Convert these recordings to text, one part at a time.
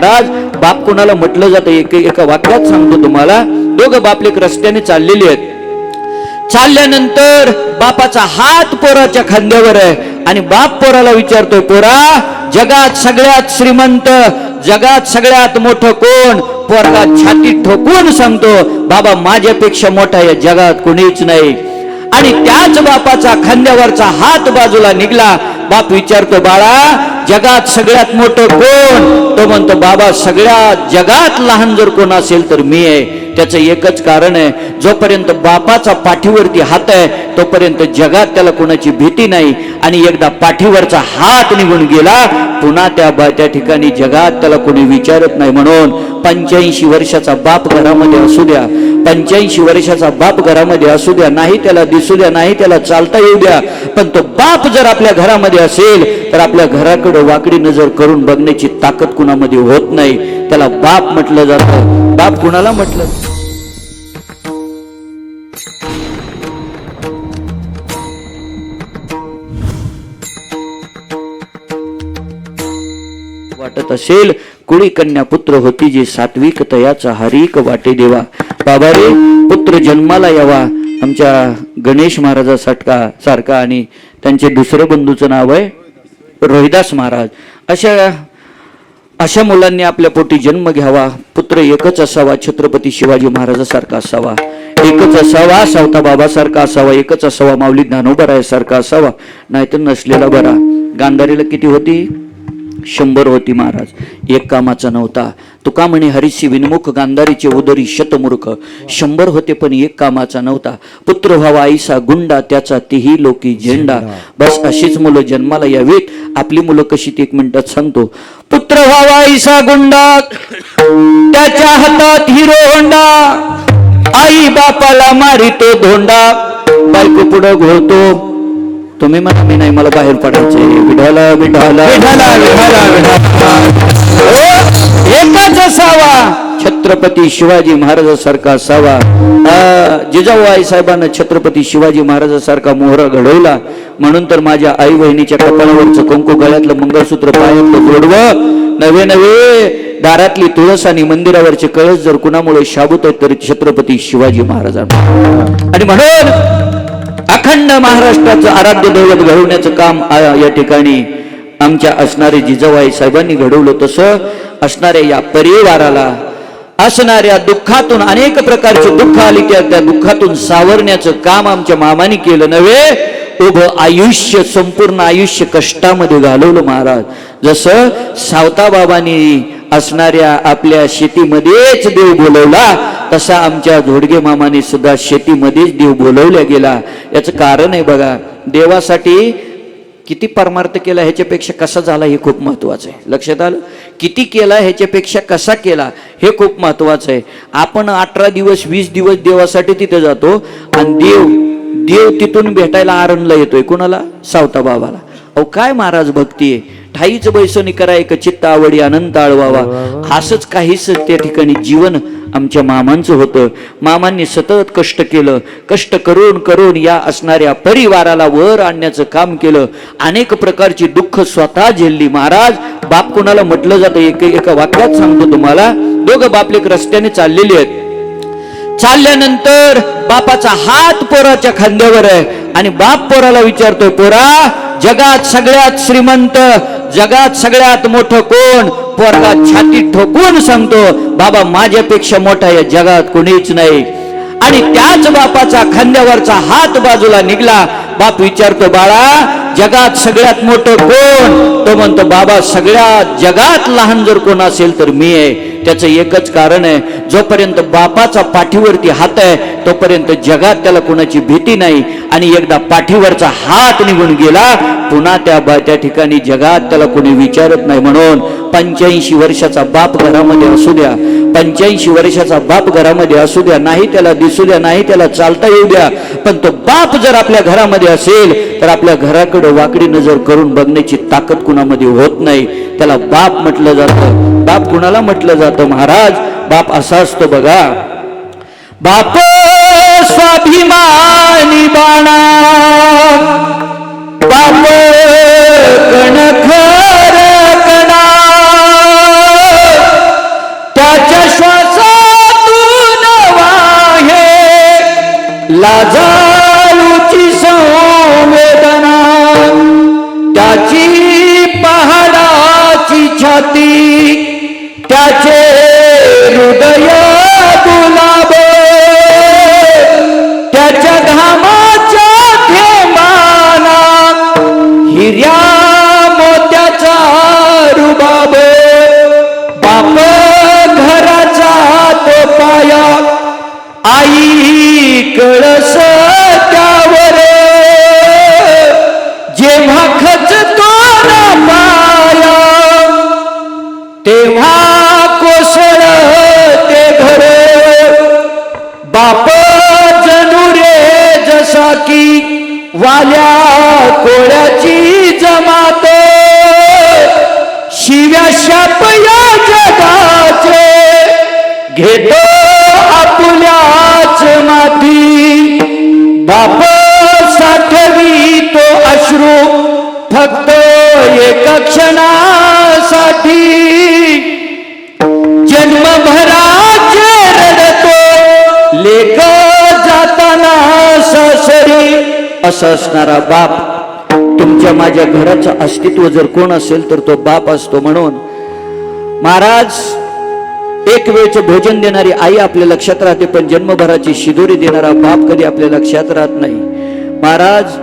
महाराज बाप कोणाला म्हटलं जातं? एक एका वाक्यात सांगतो तुम्हाला. दोघं बापलेक रस्त्याने चाललेले आहेत. चालल्यानंतर बापाचा हात पोराच्या खांद्यावर आहे. आणि बाप पोराला विचारतोय पोरा जगात सगळ्यात श्रीमंत जगात सगळ्यात मोठं कोण? पोरगा छाती ठोकून सांगतो बाबा माझ्यापेक्षा मोठा या जगात कोणीच नाही. आणि त्याच बापाचा खांद्यावरचा हात बाजूला निघला. बाप विचारतो बाळा जगात सगळ्यात मोठं कोण? तो म्हणतो बाबा सगळ्यात जगात लहान जर कोण असेल तर मी आहे. त्याचं एकच कारण आहे जोपर्यंत बापाचा पाठीवरती हात आहे तोपर्यंत जगात त्याला कोणाची भीती नाही. आणि एकदा पाठीवरचा हात निघून गेला पुन्हा त्या बा- त्या ठिकाणी जगात त्याला कोणी विचारत नाही म्हणून पंच्याऐंशी वर्षाचा बाप घरामध्ये असू द्या. पंच्याऐंशी वर्षाचा बाप घरामध्ये असू द्या. नाही त्याला दिसू द्या नाही त्याला चालता येऊ द्या. पण तो बाप जर आपल्या घरामध्ये असेल तर आपल्या घराकडे वाकडी नजर करून बघण्याची ताकद कुणामध्ये होत नाही. त्याला बाप म्हटलं जातं. बाप कुणाला म्हटलं? वाटत असेल. कुळी कन्या पुत्र होती जी सात्विक तयाचा हरिक वाटे देवा. बाबा रे पुत्र जन्माला यावा. आमच्या गणेश महाराजा साठका सारखा आणि त्यांचे दुसरं बंधूचं नाव आहे रोहिदास महाराज. अशा अशा मुलांनी आपल्या पोटी जन्म घ्यावा. पुत्र एकच असावा छत्रपती शिवाजी महाराजासारखा असावा. एकच असावा सावता बाबासारखा असावा. एकच असावा माऊली ज्ञानोबरायासारखा असावा. नाहीतर नसलेला बरा. गांधारीला किती होती? शंभर होती महाराज. एक कामाचा नव्हता. तुका म्हणे हरिशी विनमुख गांधारीचे उदरी शतमूर्ख. शंभर होते पण एक कामाचा नव्हता. पुत्र व्हावा आईसा गुंडा त्याचा तीही लोकी झेंडा. बस अशीच मुलं जन्माला यावीत. आपली मुलं कशी ती एक मिनिटात सांगतो. पुत्र व्हावा आईसा गुंडा त्याच्या हातात हिरो होंडा. आई बापाला मारितो धोंडा. बायको पुढं घोळतो. तुम्ही म्हणा मी नाही मला बाहेर पडायचे. विढाला विढाला विढाला विढाला एकच असावा. छत्रपती शिवाजी महाराजासारखा असावा. जिजाऊ आई साहेबांना छत्रपती शिवाजी महाराजासारखा मोहरा घडवला. म्हणून तर माझ्या आई बहिणीच्या कपाळावरचं कुंकू गळ्यातलं मंगळसूत्र पायातलं जोडवं. नवे नवे दारातली तुळस आणि मंदिरावरचे कळस जर कुणामुळे शाबूत आहेत तर छत्रपती शिवाजी महाराजांना. आणि म्हणून अखंड महाराष्ट्राचं आराध्य दैवत घडवण्याचं काम या ठिकाणी आमच्या असणारे जिजाबाई साहेबांनी घडवलं तसं असणाऱ्या या परिवाराला असणाऱ्या दुःखातून अनेक प्रकारचे दुःख आली त्या त्या दुःखातून सावरण्याचं काम आमच्या मामाने केलं नव्हे. उभं आयुष्य संपूर्ण आयुष्य कष्टामध्ये घालवलं महाराज. जसं सावता बाबांनी असणाऱ्या आपल्या शेतीमध्येच देव बोलवला तसा आमच्या झोडगे मामाने सुद्धा शेतीमध्येच देव बोलवल्या गेला. याचं कारण आहे बघा देवासाठी किती परमार्थ केला ह्याच्यापेक्षा कसा झाला हे खूप महत्वाचं आहे. लक्षात आलं? किती केला ह्याच्यापेक्षा कसा केला हे खूप महत्वाचं आहे. आपण अठरा दिवस वीस दिवस देवासाठी तिथे जातो आणि देव देव तिथून भेटायला आरणला येतोय. कुणाला? सावता बाबाला. अहो काय महाराज भक्ती आहे? ठाईच बैसोनी करा एक चित्त आवडी अनंत आळवावा. असंच काहीच त्या ठिकाणी जीवन आमच्या मामांचं होतं. मामांनी सतत कष्ट केलं. कष्ट करून करून या असणाऱ्या परिवाराला वर आणण्याचं काम केलं. अनेक प्रकारची दुःख स्वतः झेलली. महाराज बाप कोणाला म्हटलं जातं? एक एका वाक्यात सांगतो तुम्हाला. दोघं बापलेक रस्त्याने चाललेली आहेत. चालल्यानंतर बापाचा हात पोराच्या खांद्यावर आहे. आणि बाप पोराला विचारतोय पोरा जगात सगळ्यात श्रीमंत जगात सगळ्यात मोठं कोण? पोरगा छाती ठोकून सांगतो बाबा माझ्यापेक्षा मोठा या जगात कोणीच नाही. आणि त्याच बापाचा खांद्यावरचा हात बाजूला निघला. बाप विचारतो बाळा जगात सगळ्यात मोठं कोण? तो म्हणतो बाबा सगळ्यात जगात लहान जर कोण असेल तर मी आहे. त्याचं एकच कारण आहे. जोपर्यंत बापाचा पाठीवरती हात आहे तोपर्यंत जगात त्याला कोणाची भीती नाही. आणि एकदा पाठीवरचा हात निघून गेला पुन्हा त्या बा- त्या ठिकाणी जगात त्याला कोणी विचारत नाही. म्हणून पंच्याऐंशी वर्षाचा बाप घरामध्ये असू द्या. पंच्याऐंशी वर्षाचा बाप घरामध्ये असू द्या. नाही त्याला दिसू द्या नाही त्याला चालता येऊ द्या. पण तो बाप जर आपल्या घरामध्ये असेल तर आपल्या घराकडे वाकडी नजर करून बघण्याची ताकद कुणामध्ये होत नाही. त्याला बाप म्हटलं जातं. बाप कुणाला म्हटलं जातं महाराज? बाप असा असतो बघा. बाप स्वाभिमानी बाणा. त्याच्या श्वासातून वाहे लाजा. घेतो आपुल्याच माती बाप साठवी तो अश्रू फक्त एक क्षणासाठी. जन्मभराचे रडतो लेख जाताना ससरी. असं असणारा बाप. तुमच्या माझ्या घराचं अस्तित्व जर कोण असेल तर तो बाप असतो म्हणून. महाराज एक वेळचं भोजन देणारी आई आपल्या लक्षात राहते पण जन्मभराची शिदोरी देणारा बाप कधी आपल्या लक्षात राहत नाही. महाराज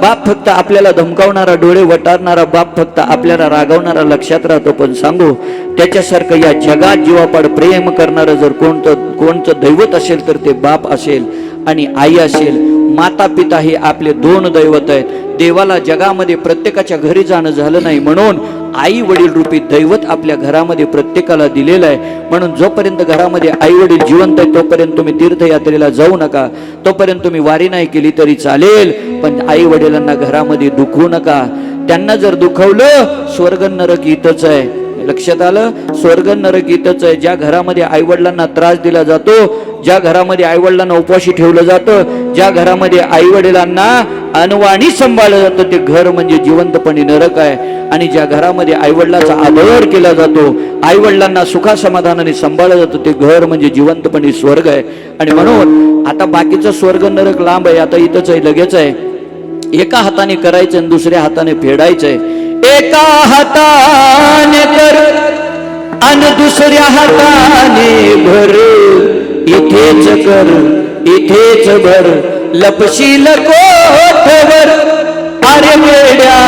बाप फक्त आपल्याला धमकावणारा डोळे वटारणारा बाप फक्त आपल्याला रागवणारा लक्षात राहतो. पण सांगू त्याच्यासारखं या जगात जीवापाड प्रेम करणारं जर कोणतं कोणतं दैवत असेल तर ते बाप असेल आणि आई असेल. माता पिता हे आपले दोन दैवत आहेत. देवाला जगामध्ये प्रत्येकाच्या घरी जाणं झालं नाही म्हणून आई वडील रूपी दैवत आपल्या घरामध्ये प्रत्येकाला दिलेलं आहे. म्हणून जोपर्यंत घरामध्ये आई वडील जिवंत आहे तोपर्यंत तुम्ही तीर्थयात्रेला जाऊ नका. तोपर्यंत तुम्ही वारी नाही केली तरी चालेल. पण आई वडिलांना घरामध्ये दुखवू नका. त्यांना जर दुखवलं स्वर्ग नरक इथंच आहे. लक्षात आलं? स्वर्ग नरक इथंच आहे. ज्या घरामध्ये आईवडिलांना त्रास दिला जातो ज्या घरामध्ये आईवडिलांना उपाशी ठेवलं जातं ज्या घरामध्ये आईवडिलांना अनवाणी सांभाळलं जातं ते घर म्हणजे जिवंतपणे नरक आहे. आणि ज्या घरामध्ये आईवडिलाचा आदर केला जातो आईवडिलांना सुखासमाधानाने सांभाळलं जातं ते घर म्हणजे जिवंतपणे स्वर्ग आहे. आणि म्हणून आता बाकीचं स्वर्ग नरक लांब आहे आता इथंच आहे लगेच आहे. एका हाताने करायचं आणि दुसऱ्या हाताने फेडायचंय एका हाताने अन आणि दुसऱ्या हाताने भर. इथेच कर इथेच भर. लपशील कोठवर? अरे मेड्या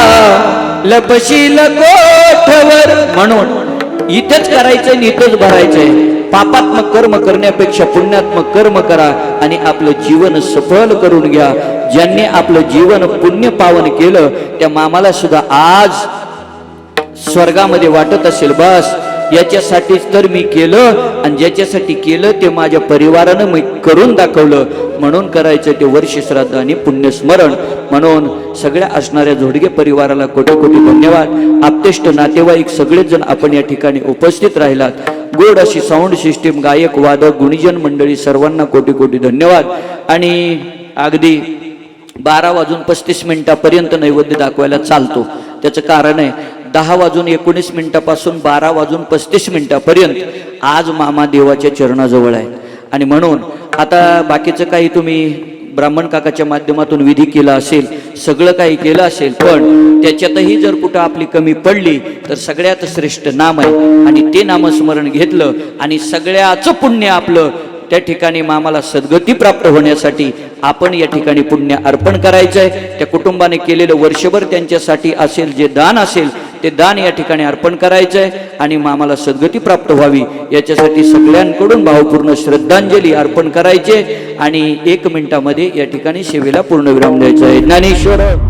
लपशील कोठवर? म्हणून इथेच करायचंय आणि इथेच भरायचंय पापात्मक कर्म करण्यापेक्षा पुण्यात्मक कर्म करा आणि आपलं जीवन सफल करून घ्या. ज्यांनी आपलं जीवन पुण्य पावन केलं त्या मामाला सुद्धा आज स्वर्गामध्ये वाटत असेल बस. याच्यासाठीच तर मी केलं. आणि ज्याच्यासाठी केलं ते माझ्या परिवारानं मी करून दाखवलं. म्हणून करायचं ते वर्ष श्राद्ध आणि पुण्यस्मरण. म्हणून सगळ्या असणाऱ्या झोडगे परिवाराला कोटी कोटी धन्यवाद. आपतेष्ट नातेवाईक सगळेच जण आपण या ठिकाणी उपस्थित राहिलात. गोड अशी साऊंड सिस्टीम गायक वादक गुणीजन मंडळी सर्वांना कोटी कोटी धन्यवाद. आणि अगदी बारा वाजून पस्तीस मिनिटापर्यंत नैवेद्य दाखवायला चालतो. त्याचं कारण आहे दहा वाजून एकोणीस मिनिटापासून बारा वाजून पस्तीस मिनिटापर्यंत आज मामा देवाच्या चरणाजवळ आहे. आणि म्हणून आता बाकीचं काही तुम्ही ब्राह्मण काकाच्या माध्यमातून विधी केला असेल सगळं काही केलं असेल पण त्याच्यातही जर कुठं आपली कमी पडली तर सगळ्यात श्रेष्ठ नाम आहे. आणि ते नामस्मरण घेतलं आणि सगळ्याचं पुण्य आपलं त्या ठिकाणी मामाला सद्गती प्राप्त होण्यासाठी आपण या ठिकाणी पुण्य अर्पण करायचं आहे त्या कुटुंबाने केलेलं वर्षभर त्यांच्यासाठी असेल जे दान असेल ते दान या ठिकाणी अर्पण करायचं आहे आणि मामाला सद्गती प्राप्त व्हावी. याच्यासाठी सगळ्यांकडून भावपूर्ण श्रद्धांजली अर्पण करायचे आणि एक मिनिटामध्ये या ठिकाणी सेवेला पूर्णविराम द्यायचा आहे. ज्ञानेश्वर!